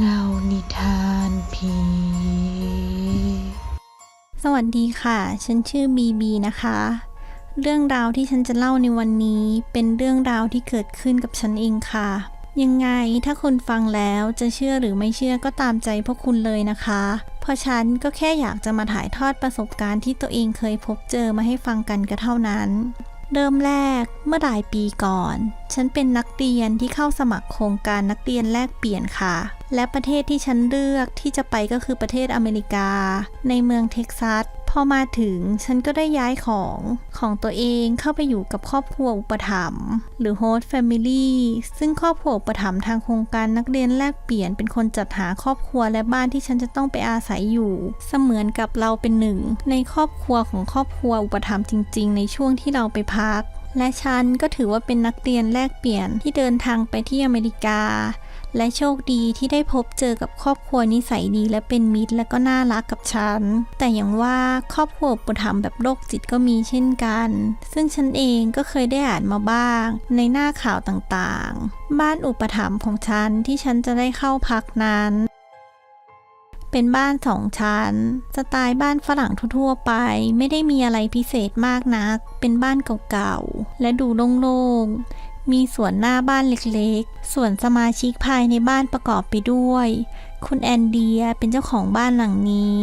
เล่านิทานผี สวัสดีค่ะ ฉันชื่อบีบีนะคะ เรื่องราวที่ฉันจะเล่าในวันนี้เป็นเรื่องราวที่เกิดขึ้นกับฉันเองค่ะ ยังไงถ้าคุณฟังแล้วจะเชื่อหรือไม่เชื่อก็ตามใจพวกคุณเลยนะคะ เพราะฉันก็แค่อยากจะมาถ่ายทอดประสบการณ์ที่ตัวเองเคยพบเจอมาให้ฟังกันก็เท่านั้น เริ่มแรกเมื่อหลายปีก่อน ฉันเป็นนักเรียนที่เข้าสมัครโครงการนักเรียนแลกเปลี่ยนค่ะ และประเทศที่ฉันเลือกที่จะไปก็คือประเทศอเมริกา ในเมืองเท็กซัส พอมาถึงฉันก็ได้ย้ายของของตัวเองเข้าไปอยู่กับครอบครัวอุปถัมภ์หรือ host family ซึ่งครอบครัวอุปถัมภ์ทางโครงการนักเรียนแลกเปลี่ยนเป็นคนจัดหาครอบครัวและบ้านที่ฉันจะต้องไปอาศัยอยู่ เสมือนกับเราเป็นหนึ่ง ในครอบครัวของครอบครัวอุปถัมภ์จริง ๆ ในช่วงที่เราไปพักและฉันก็ถือว่าเป็นนักเรียนแลกเปลี่ยนที่เดินทางไปที่อเมริกา และโชคดีที่ได้พบเจอกับครอบครัวนิสัยดีและเป็นมิตรและก็น่ารักกับฉัน แต่อย่างว่าครอบครัวอุปถัมภ์แบบโรคจิตก็มีเช่นกัน ซึ่งฉันเองก็เคยได้อ่านมาบ้าง ในหน้าข่าวต่างๆ บ้านอุปถัมภ์ของฉันที่ฉันจะได้เข้าพักนั้นเป็นบ้านสองชั้น สไตล์บ้านฝรั่งทั่วๆไป ไม่ได้มีอะไรพิเศษมากนัก เป็นบ้านเก่าๆ และดูโล่งๆ มีสวนหน้าบ้านเล็กๆ ส่วนสมาชิกภายในบ้านประกอบไปด้วย คุณแอนเดียเป็นเจ้าของบ้านหลังนี้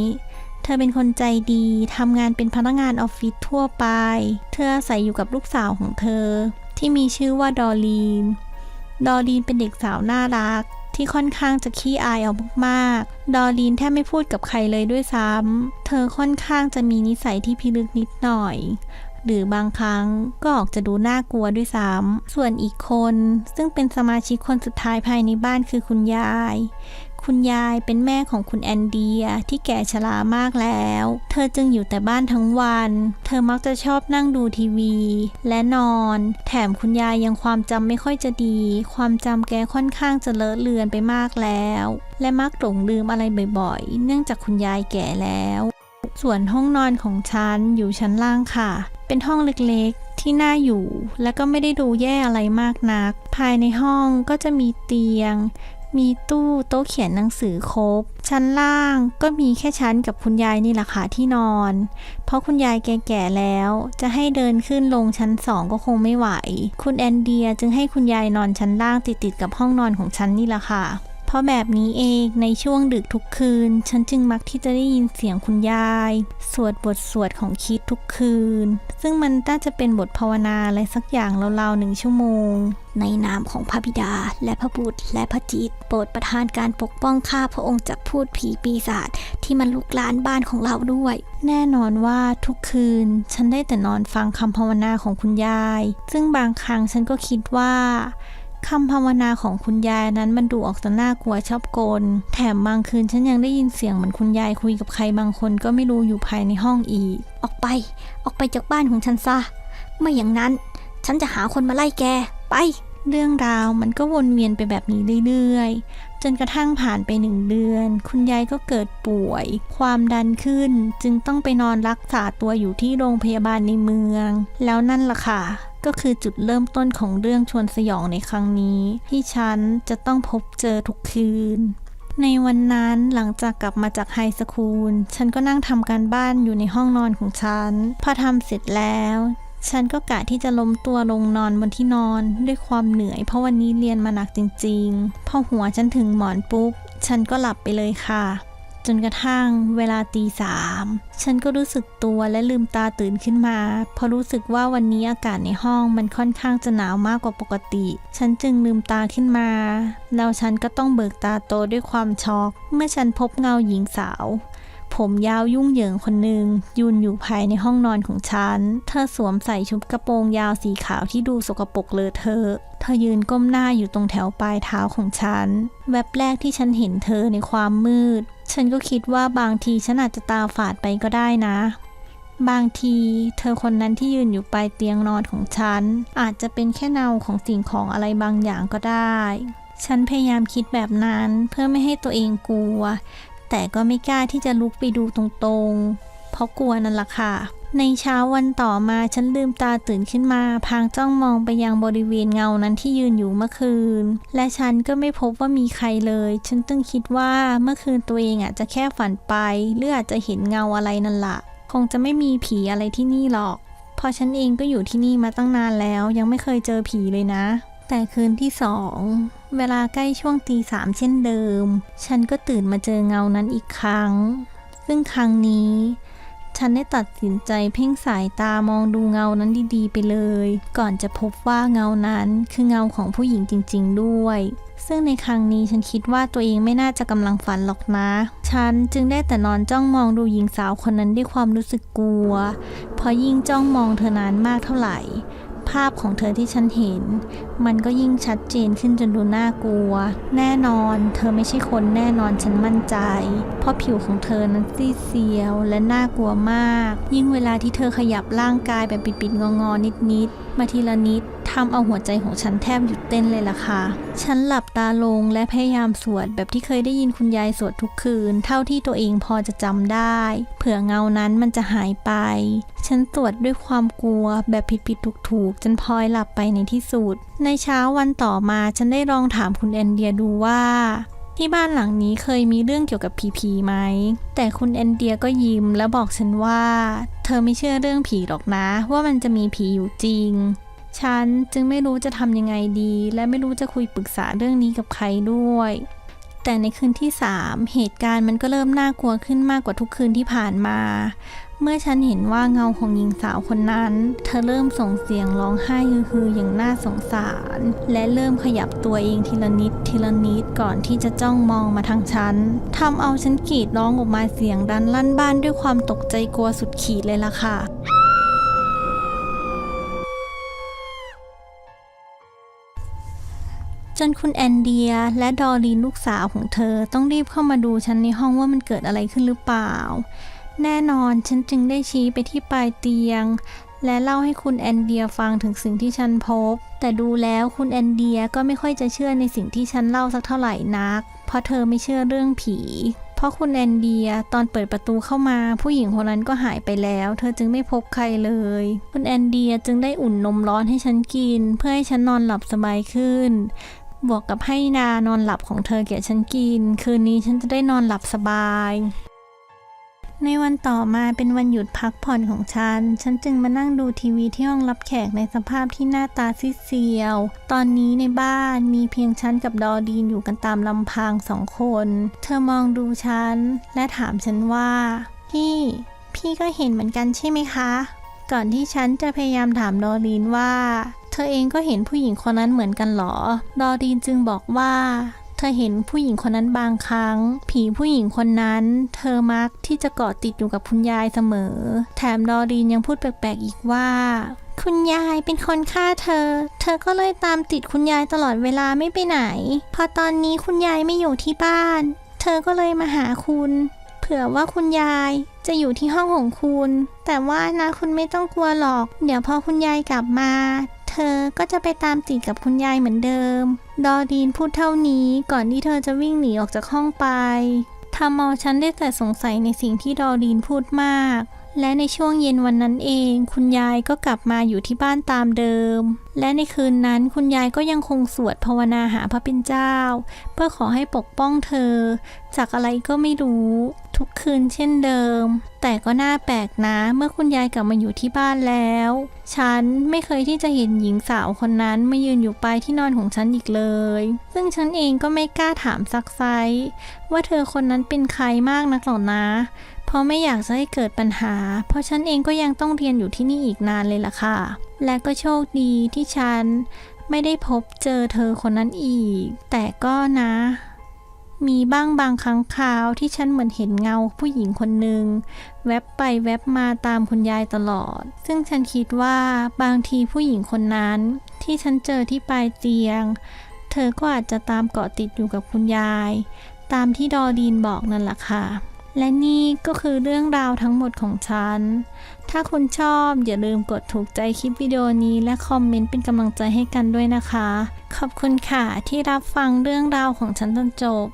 เธอเป็นคนใจดี ทำงานเป็นพนักงานออฟฟิศทั่วไป เธออาศัยอยู่กับลูกสาวของเธอ ที่มีชื่อว่าดอลลีน ดอลลีนเป็นเด็กสาวน่ารัก ที่ค่อนข้างจะขี้อายเอามากๆ ดอลลีนแทบไม่พูดกับใครเลยด้วยซ้ำ เธอค่อนข้างจะมีนิสัยที่พิลึกนิดหน่อย หรือบางครั้งก็ออกจะดูน่ากลัวด้วยซ้ำส่วนอีกคนซึ่งเป็นสมาชิกคนสุดท้ายภายในบ้านคือคุณยาย คุณยายเป็นแม่ของคุณแอนเดียที่แก่ชรามากแล้ว เธอจึงอยู่แต่บ้านทั้งวัน เธอมักจะชอบนั่งดูทีวี และนอน แถมคุณยายยังความจำไม่ค่อยจะดี ความจำแกค่อนข้างจะเลอะเลือนไปมากแล้ว และมักหลงลืมอะไรบ่อยๆ เนื่องจากคุณยายแก่แล้วส่วนห้องนอนของฉันอยู่ชั้นล่างค่ะ เป็นห้องเล็กๆ ที่น่าอยู่ และก็ไม่ได้ดูแย่อะไรมากนัก ภายในห้องก็จะมีเตียง มีตู้โต๊ะเขียนหนังสือครบ ชั้นล่างก็มีแค่ชั้นกับคุณยายนี่แหละค่ะที่นอน เพราะคุณยายแก่ๆแล้ว จะให้เดินขึ้นลงชั้นสองก็คงไม่ไหว คุณแอนเดียจึงให้คุณยายนอนชั้นล่างติดๆกับห้องนอนของฉันนี่แหละค่ะ เพราะแบบนี้เองในช่วงดึกทุกคืน ฉันจึงมักที่จะได้ยินเสียงคุณยาย สวดบทสวดของคิดทุกคืน ซึ่งมันน่าจะเป็นบทภาวนาอะไรสักอย่างราวๆหนึ่งชั่วโมง ในนามของพระบิดา และพระบุตร และพระจิต โปรดประทานการปกป้องข้าพระองค์จากพูดผีปีศาจที่มันลุกลานบ้านของเราด้วย แน่นอนว่าทุกคืน ฉันได้แต่นอนฟังคำภาวนาของคุณยาย ซึ่งบางครั้งฉันก็คิดว่า คำภาวนาของคุณยายนั้นมันดูออกจะน่ากลัวชอบกล แถมบางคืนฉันยังได้ยินเสียงเหมือนคุณยายคุยกับใครบางคนก็ไม่รู้อยู่ภายในห้องอีก ออกไป ออกไปจากบ้านของฉันซะ ไม่อย่างนั้น ฉันจะหาคนมาไล่แก ไป เรื่องราวมันก็วนเวียนไปแบบนี้เรื่อยๆ จนกระทั่งผ่านไปหนึ่งเดือน คุณยายก็เกิดป่วย ความดันขึ้น จึงต้องไปนอนรักษาตัวอยู่ที่โรงพยาบาลในเมือง แล้วนั่นล่ะค่ะ ก็คือจุดเริ่มต้นของเรื่องชวนสยองในครั้งนี้ ที่ฉันจะต้องพบเจอทุกคืน ในวันนั้นหลังจากกลับมาจากไฮสคูล ฉันก็นั่งทำการบ้านอยู่ในห้องนอนของฉัน พอทำเสร็จแล้ว ฉันก็กะที่จะล้มตัวลงนอนบนที่นอนด้วยความเหนื่อย เพราะวันนี้เรียนมาหนักจริง ๆ พอหัวฉันถึงหมอนปุ๊บ ฉันก็หลับไปเลยค่ะ จนกระทั่งเวลาตีสามฉันก็รู้สึกตัวและลืมตาตื่นขึ้นมา เพราะรู้สึกว่าวันนี้อากาศในห้องมันค่อนข้างจะหนาวมากกว่าปกติ ฉันจึงลืมตาขึ้นมา แล้วฉันก็ต้องเบิกตาโตด้วยความช็อก เมื่อฉันพบเงาหญิงสาวผมยาวยุ่งเหยิงคนหนึ่งยืนอยู่ภายในห้องนอนของฉัน เธอสวมใส่ชุดกระโปรงยาวสีขาวที่ดูสกปรกเลอะเทอะเธอยืนก้มหน้าอยู่ตรงแถวปลายเท้าของฉัน แวบแรกที่ฉันเห็นเธอในความมืด ฉันก็คิดว่าบางทีฉันอาจจะตาฝาดไปก็ได้นะ บางทีเธอคนนั้นที่ยืนอยู่ปลายเตียงนอนของฉัน อาจจะเป็นแค่เงาของสิ่งของอะไรบางอย่างก็ได้ ฉันพยายามคิดแบบนั้นเพื่อไม่ให้ตัวเองกลัว แต่ก็ไม่กล้าที่จะลุกไปดูตรงๆ เพราะกลัวนั่นล่ะค่ะ ในเช้าวันต่อมาฉันลืมตาตื่นขึ้นมา พางจ้องมองไปยังบริเวณเงานั้นที่ยืนอยู่เมื่อคืน และฉันก็ไม่พบว่ามีใครเลย ฉันตึงคิดว่าเมื่อคืนตัวเองอาจจะแค่ฝันไปหรืออาจจะเห็นเงาอะไรนั่นละคงจะไม่มีผีอะไรที่นี่หรอกพราะฉันเองก็อยู่ที่นี่มาตั้งนานแล้ว ยังไม่เคยเจอผีเลยนะ แต่คืนที่สองเวลาใกล้ช่วงตีสามเช่นเดิม ฉันก็ตื่นมาเจอเงานั้นอีกครั้ง ซึ่งครั้งนี้ ฉันได้ตัดสินใจเพ่งสายตามองดูเงานั้นดีๆ ไปเลย ก่อนจะพบว่าเงานั้นคือเงาของผู้หญิงจริง ๆ ด้วย ซึ่งในครั้งนี้ฉันคิดว่าตัวเองไม่น่าจะกำลังฝันหรอกนะ ฉันจึงได้แต่นอนจ้องมองดูหญิงสาวคนนั้นด้วยความรู้สึกกลัวเพราะยิ่งจ้องมองเธอนานมากเท่าไหร่ ภาพของเธอที่ฉันเห็น มันก็ยิ่งชัดเจนขึ้นจนดูน่ากลัว แน่นอน เธอไม่ใช่คนแน่นอนฉันมั่นใจ เพราะผิวของเธอนั้นซีดเซียวและน่ากลัวมาก ยิ่งเวลาที่เธอขยับร่างกายแบบปิดๆงอๆนิดๆมาทีละนิด ทำเอาหัวใจของฉันแทบหยุดเต้นเลยล่ะค่ะ ฉันหลับตาลงและพยายามสวดแบบที่เคยได้ยินคุณยายสวดทุกคืน เท่าที่ตัวเองพอจะจำได้ เผื่อเงานั้นมันจะหายไป ฉันสวดด้วยความกลัวแบบผิดๆถูกๆจนพลอยหลับไปในที่สุด ในเช้าวันต่อมาฉันได้ลองถามคุณแอนเดียดูว่าที่บ้านหลังนี้เคยมีเรื่องเกี่ยวกับผีๆไหม แต่คุณแอนเดียก็ยิ้มและบอกฉันว่า เธอไม่เชื่อเรื่องผีหรอกนะ ว่ามันจะมีผีอยู่จริง ฉันจึงไม่รู้จะทำยังไงดี และไม่รู้จะคุยปรึกษาเรื่องนี้กับใครด้วย แต่ในคืนที่ 3 เหตุการณ์มันก็เริ่มน่ากลัวขึ้นมากกว่าทุกคืนที่ผ่านมา เมื่อฉันเห็นว่าเงาของหญิงสาวคนนั้น เธอเริ่มส่งเสียงร้องไห้ฮือๆอย่างน่าสงสาร และเริ่มขยับตัวเองทีละนิดทีละนิดก่อนที่จะจ้องมองมาทางฉันทำเอาฉันกรีดร้องออกมาเสียงดันลั่นบ้านด้วยความตกใจกลัวสุดขีดเลยล่ะค่ะ จนคุณแอนเดียและดอรีนลูกสาวของเธอต้องรีบเข้ามาดูฉันในห้องว่ามันเกิดอะไรขึ้นหรือเปล่า แน่นอนฉันจึงได้ชี้ไปที่ปลายเตียง และเล่าให้คุณแอนเดียฟังถึงสิ่งที่ฉันพบ แต่ดูแล้วคุณแอนเดียก็ไม่ค่อยจะเชื่อในสิ่งที่ฉันเล่าสักเท่าไหร่นัก เพราะเธอไม่เชื่อเรื่องผีเพราะคุณแอนเดียตอนเปิดประตูเข้ามา ผู้หญิงคนนั้นก็หายไปแล้ว เธอจึงไม่พบใครเลย คุณแอนเดียจึงได้อุ่นนมร้อนให้ฉันกิน เพื่อให้ฉันนอนหลับสบายขึ้น บวกกับให้นานอนหลับของเธอแก่ฉันกิน คืนนี้ฉันจะได้นอนหลับสบาย ในวันต่อมาเป็นวันหยุดพักผ่อนของฉัน ฉันจึงมานั่งดูทีวีที่ห้องรับแขกในสภาพที่หน้าตาซีดเซียว ตอนนี้ในบ้านมีเพียงฉันกับดอดีนอยู่กันตามลำพังสองคน เธอมองดูฉัน และถามฉันว่า พี่ พี่ก็เห็นเหมือนกันใช่ไหมคะ ก่อนที่ฉันจะพยายามถามดอรีนว่า เธอเองก็เห็นผู้หญิงคนนั้นเหมือนกันหรอ ดอรีนจึงบอกว่าเธอเห็นผู้หญิงคนนั้นบางครั้ง ผีผู้หญิงคนนั้น เธอมักที่จะเกาะติดอยู่กับคุณยายเสมอ แถมดอรีนยังพูดแปลกๆอีกว่า คุณยายเป็นคนฆ่าเธอ เธอก็เลยตามติดคุณยายตลอดเวลาไม่ไปไหน พอตอนนี้คุณยายไม่อยู่ที่บ้าน เธอก็เลยมาหาคุณ ผื่อว่าคุณยายจะอยู่ที่ห้องของคุณ แต่ว่านะคุณไม่ต้องกลัวหรอก เดี๋ยวพอคุณยายกลับมา เธอก็จะไปตามติดกับคุณยายเหมือนเดิม ดอดีนพูดเท่านี้ก่อนที่เธอจะวิ่งหนีออกจากห้องไปทำเอาฉันได้แต่สงสัยในสิ่งที่ดอดีนพูดมาก และในช่วงเย็นวันนั้นเอง คุณยายก็กลับมาอยู่ที่บ้านตามเดิม และในคืนนั้นคุณยายก็ยังคงสวดภาวนาหาพระเป็นเจ้า เพื่อขอให้ปกป้องเธอ จากอะไรก็ไม่รู้ ทุกคืนเช่นเดิม แต่ก็น่าแปลกนะ เมื่อคุณยายกลับมาอยู่ที่บ้านแล้ว ฉันไม่เคยที่จะเห็นหญิงสาวคนนั้นมายืนอยู่ปลายที่นอนของฉันอีกเลย ซึ่งฉันเองก็ไม่กล้าถามซักไซว่าเธอคนนั้นเป็นใครมากนักหรอกนะ เพราะไม่อยากจะให้เกิดปัญหา เพราะฉันเองก็ยังต้องเรียนอยู่ที่นี่อีกนานเลยล่ะค่ะ และก็โชคดีที่ฉันไม่ได้พบเจอเธอคนนั้นอีก แต่ก็นะ มีบ้างบางครั้งคราวที่ฉันเหมือนเห็นเงาผู้หญิงคนหนึ่งแวบไปแวบมาตามคุณยายตลอด ซึ่งฉันคิดว่าบางทีผู้หญิงคนนั้น ที่ฉันเจอที่ปลายเตียง เธอก็อาจจะตามเกาะติดอยู่กับคุณยาย ตามที่ดอดีนบอกนั่นแหละค่ะ และนี่ก็คือเรื่องราวทั้งหมดของฉัน ถ้าคุณชอบอย่าลืมกดถูกใจคลิปวิดีโอนี้และคอมเมนต์เป็นกำลังใจให้กันด้วยนะคะ ขอบคุณค่ะที่รับฟังเรื่องราวของฉันจนจบ